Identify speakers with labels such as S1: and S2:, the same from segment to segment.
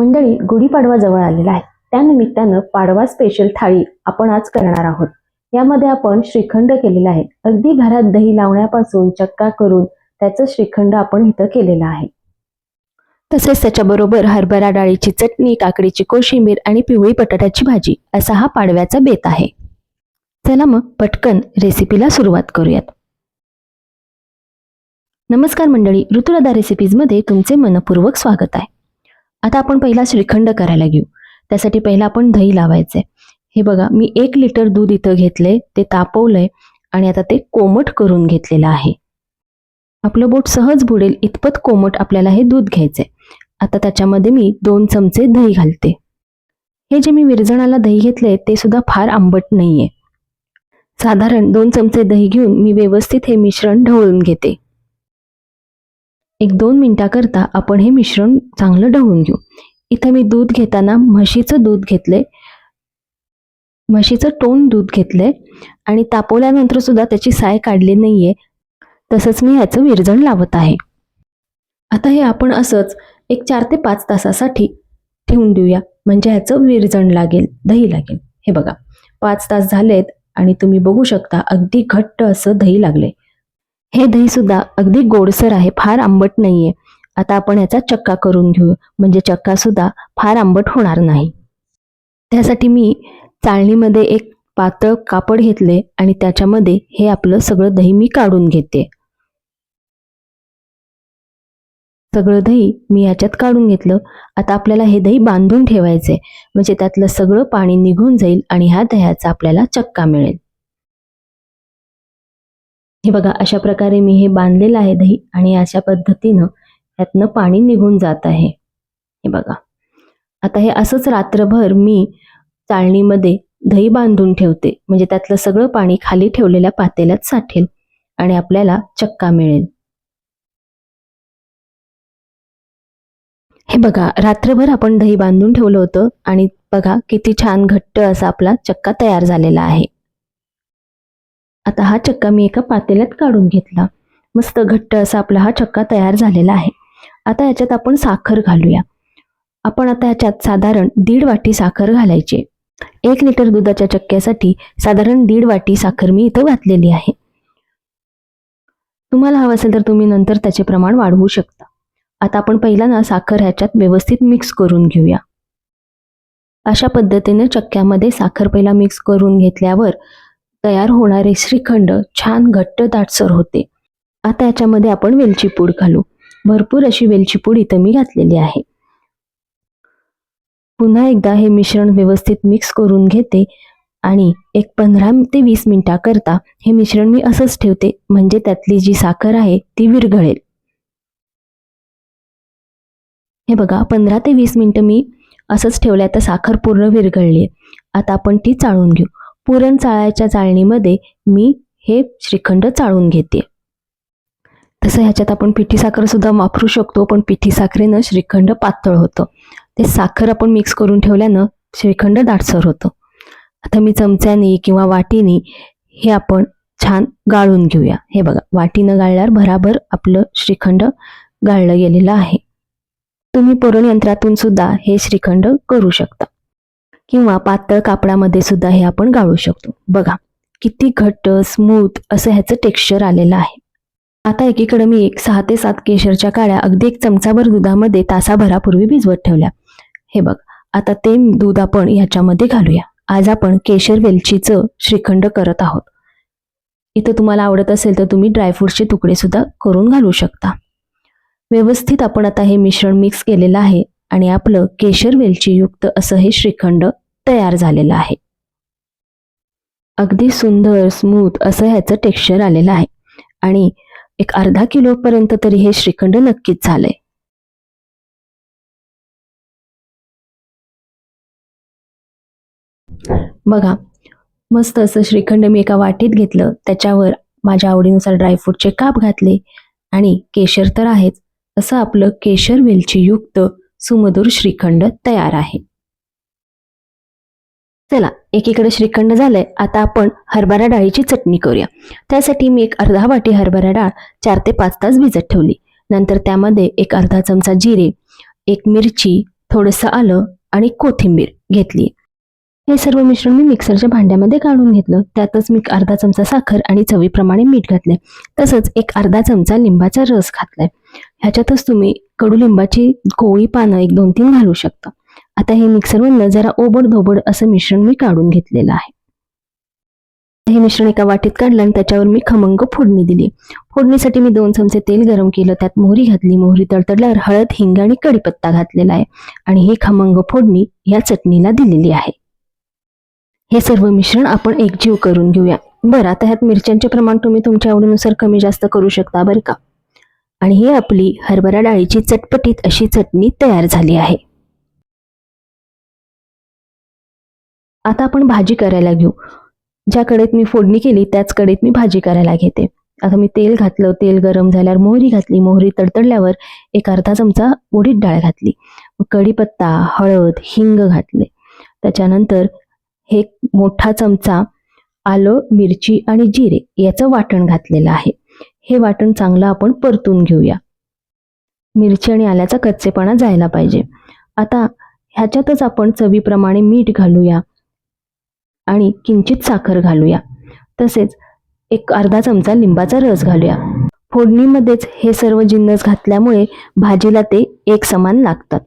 S1: मंडळी गुढीपाडवा जवळ आलेला आहे. त्यानिमित्तानं पाडवा स्पेशल थाळी आपण आज करणार आहोत. यामध्ये आपण श्रीखंड केलेला आहे. अगदी घरात दही लावण्यापासून चक्का करून त्याचं श्रीखंड आपण इथं केलेलं आहे. तसेच त्याच्याबरोबर हरभरा डाळीची चटणी काकडीची कोशिंबीर आणि पिवळी बटाट्याची भाजी असा हा पाडव्याचा बेत आहे. चला मग पटकन रेसिपीला सुरुवात करूयात. नमस्कार मंडळी ऋतुराधा रेसिपीजमध्ये तुमचे मनपूर्वक स्वागत आहे. आता आपण पहिला श्रीखंड करायला घेऊ. त्यासाठी पहिला आपण दही लावायचंय. हे बघा मी एक लिटर दूध इथं घेतलंय ते तापवलंय आणि आता ते कोमट करून घेतलेलं आहे. आपलं बोट सहज बुडेल इतपत कोमट आपल्याला हे दूध घ्यायचंय. आता त्याच्यामध्ये मी दोन चमचे दही घालते. हे जे मी विरजणाला दही घेतलंय ते सुद्धा फार आंबट नाहीये. साधारण दोन चमचे दही घेऊन मी व्यवस्थित हे मिश्रण ढवळून घेते. एक दोन मिनटाकरता आपण हे मिश्रण चांगलं ढवळून घेऊ. इथं मी दूध घेताना म्हशीचं दूध घेतलंय. म्हशीचं टोन दूध घेतलंय. आणि तापवल्यानंतर सुद्धा त्याची साय काढली नाहीये. तसंच मी ह्याचं विरजण लावत आहे. आता हे आपण असंच एक चार ते पाच तासासाठी ठेवून देऊया. म्हणजे ह्याचं विरजण लागेल दही लागेल. हे बघा पाच तास झालेत आणि तुम्ही बघू शकता अगदी घट्ट असं दही लागले हे दही सुद्धा अगदी गोडसर आहे फार आंबट नाहीये. आता आपण याचा चक्का करून घेऊ. म्हणजे चक्का सुद्धा फार आंबट होणार नाही. त्यासाठी मी चाळणीमध्ये एक पातळ कापड घेतले आणि त्याच्यामध्ये हे आपलं सगळं दही मी काढून घेते. सगळं दही मी याच्यात काढून घेतलं. आता आपल्याला हे दही बांधून ठेवायचे म्हणजे त्यातलं सगळं पाणी निघून जाईल आणि ह्या दह्याचा आपल्याला चक्का मिळेल. हे बघा अशा प्रकारे मी हे बांधलेलं आहे दही आणि अशा पद्धतीनं यातनं पाणी निघून जात आहे. हे बघा. आता हे असंच रात्रभर मी चाळणीमध्ये दही बांधून ठेवते. म्हणजे त्यातलं सगळं पाणी खाली ठेवलेल्या पातेल्यात साठेल आणि आपल्याला चक्का मिळेल. हे बघा रात्रभर आपण दही बांधून ठेवलं होतं आणि बघा किती छान घट्ट असा आपला चक्का तयार झालेला आहे. आता हा चक्का मी एका पातेल्यात काढून घेतला. मस्त घट्ट असा आपला हा चक्का तयार झालेला आहे. आता याच्यात आपण साखर घालूया. आपण आता याच्यात साधारण दीड वाटी साखर घालायची एक लिटर दुधाच्या चक्क्यासाठी साधारण दीड वाटी साखर मी इथं घातलेली आहे. तुम्हाला हवं असेल तर तुम्ही नंतर त्याचे प्रमाण वाढवू शकता. आता आपण पहिला ना साखर ह्याच्यात व्यवस्थित मिक्स करून घेऊया. अशा पद्धतीने चक्क्यामध्ये साखर पहिला मिक्स करून घेतल्यावर तयार होणारे श्रीखंड छान घट्ट दाटसर होते. आता याच्यामध्ये आपण वेलची पूड घालू. भरपूर अशी वेलची पूड इथं मी घातलेली आहे. पुन्हा एकदा हे मिश्रण व्यवस्थित मिक्स करून घेते आणि एक पंधरा ते वीस मिनिटाकरता हे मिश्रण मी असंच ठेवते म्हणजे त्यातली जी साखर आहे ती विरघळेल. हे बघा पंधरा ते वीस मिनिटं मी असंच ठेवलंय तर साखर पूर्ण विरघळली आता आपण ती चाळून घेऊ. पुरण चाळायच्या चाळणीमध्ये मी हे श्रीखंड चाळून घेते. तसं ह्याच्यात आपण पिठी साखर सुद्धा वापरू शकतो पण पिठी साखरेनं श्रीखंड पातळ होतं. ते साखर आपण मिक्स करून ठेवल्यानं श्रीखंड दाटसर होतं. आता मी चमच्याने किंवा वाटीने हे आपण छान गाळून घेऊया. हे बघा वाटीनं गाळल्यावर भराभर आपलं श्रीखंड गाळलं गेलेलं आहे. तुम्ही पुरण यंत्रातून सुद्धा हे श्रीखंड करू शकता. किंवा पातळ कापडामध्ये सुद्धा हे आपण गाळू शकतो. बघा किती घट्ट स्मूथ असं ह्याचं टेक्स्चर आलेलं आहे. आता एकीकडे मी एक सहा ते सात केशरच्या काळ्या अगदी एक चमचाभर दुधामध्ये तासाभरापूर्वी भिजवत ठेवल्या. हे बघ आता ते दूध आपण ह्याच्यामध्ये घालूया. आज आपण केशर वेलचीचं श्रीखंड करत आहोत. इथं तुम्हाला आवडत असेल तर तुम्ही ड्रायफ्रूटचे तुकडे सुद्धा करून घालू शकता. व्यवस्थित आपण आता हे मिश्रण मिक्स केलेलं आहे. आणि आपलं केशर वेलची युक्त असं हे श्रीखंड तयार झालेलं आहे. अगदी सुंदर स्मूथ असं ह्याचं टेक्स्चर आलेलं आहे. आणि एक अर्धा किलोपर्यंत तरी हे श्रीखंड नक्कीच झालंय. बघा मस्त असं श्रीखंड मी एका वाटीत घेतलं. त्याच्यावर माझ्या आवडीनुसार ड्रायफ्रूटचे काप घातले. आणि केशर तर आहेच. असं आपलं केशर वेलची युक्त सुमधुर श्रीखंड तयार आहे. चला एकीकडे श्रीखंड झालंय आता आपण हरभरा डाळीची चटणी करूया. त्यासाठी मी एक अर्धा वाटी हरभरा डाळ चार ते पाच तास भिजत ठेवली. नंतर त्यामध्ये एक अर्धा चमचा जिरे एक मिरची थोडंसं आलं आणि कोथिंबीर घेतली. हे सर्व मिश्रण मी मिक्सरच्या भांड्यामध्ये काढून घेतलं. त्यातच मी अर्धा चमचा साखर आणि चवीप्रमाणे मीठ घातले तसंच एक अर्धा चमचा लिंबाचा रस घातलाय. ह्याच्यातच तुम्ही कडुलिंबाची कोळी पानं एक दोन तीन घालू शकता. आता हे मिक्सरमधनं जरा ओबड धोबड असं मिश्रण मी काढून घेतलेलं आहे. हे मिश्रण एका वाटीत काढलं आणि त्याच्यावर मी खमंग फोडणी दिली. फोडणीसाठी मी दोन चमचे तेल गरम केलं. त्यात मोहरी घातली. मोहरी तडतडल्यावर हळद हिंग आणि कडीपत्ता घातलेला आहे. आणि ही खमंग फोडणी या चटणीला दिलेली आहे. हे सर्व मिश्रण आपण एकजीव करून घेऊया. बरं आता ह्यात मिरच्यांचे प्रमाण तुम्ही तुमच्या आवडीनुसार कमी जास्त करू शकता बरं का? आणि ही आपली हरभरा डाळीची चटपटीत अशी चटणी तयार झाली आहे. आता आपण भाजी करायला घेऊ. ज्या कडेत मी फोडणी केली त्याच कडेत मी भाजी करायला घेते. आता मी तेल घातलं तेल गरम झाल्यावर मोहरी घातली. मोहरी तडतडल्यावर एक अर्धा चमचा उडीद डाळ घातली. कढीपत्ता हळद हिंग घातले. त्याच्यानंतर हे मोठा चमचा आलं मिरची आणि जिरे याचं वाटण घातलेलं आहे. हे वाटण चांगलं आपण परतून घेऊया. मिरची आणि आल्याचा कच्चेपणा जायला पाहिजे. आता ह्याच्यातच आपण चवीप्रमाणे मीठ घालूया आणि किंचित साखर घालूया. तसेच एक अर्धा चमचा लिंबाचा रस घालूया. फोडणीमध्येच हे सर्व जिन्नस घातल्यामुळे भाजीला ते एक समान लागतात.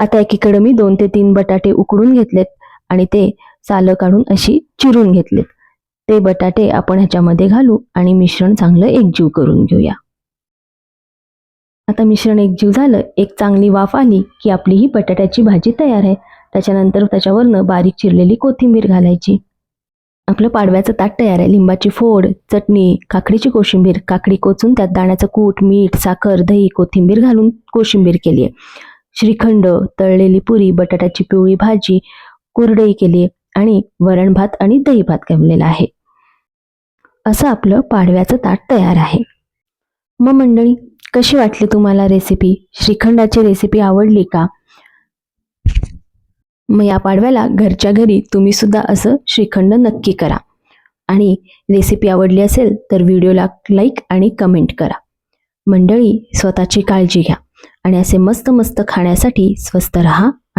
S1: आता एकीकडे मी दोन ते तीन बटाटे उकडून घेतलेत. आणि ते सालं काढून अशी चिरून घेतलेत. ते बटाटे आपण ह्याच्यामध्ये घालू आणि मिश्रण चांगलं एकजीव करून घेऊया. आता मिश्रण एकजीव झालं एक चांगली वाफ आली की आपली ही बटाट्याची भाजी तयार आहे. त्याच्यानंतर त्याच्यावरनं बारीक चिरलेली कोथिंबीर घालायची. आपलं पाडव्याचं ताट तयार आहे. लिंबाची फोड चटणी काकडीची कोशिंबीर. काकडी कोचून त्यात दाण्याचं कूट मीठ साखर दही कोथिंबीर घालून कोशिंबीर केली आहे. श्रीखंड तळलेली पुरी बटाट्याची पिवळी भाजी कुरडई केली आणि वरण भात आणि दही भात गमलेला आहे. असं आपलं पाडव्याचं ताट तयार आहे. मग मंडळी कशी वाटली तुम्हाला रेसिपी श्रीखंडाची रेसिपी आवडली का? मग या पाडव्याला घरच्या घरी तुम्ही सुद्धा असं श्रीखंड नक्की करा. आणि रेसिपी आवडली असेल तर व्हिडिओला लाईक आणि कमेंट करा. मंडळी स्वतःची काळजी घ्या आणि असे मस्त मस्त खाण्यासाठी स्वस्त रहा.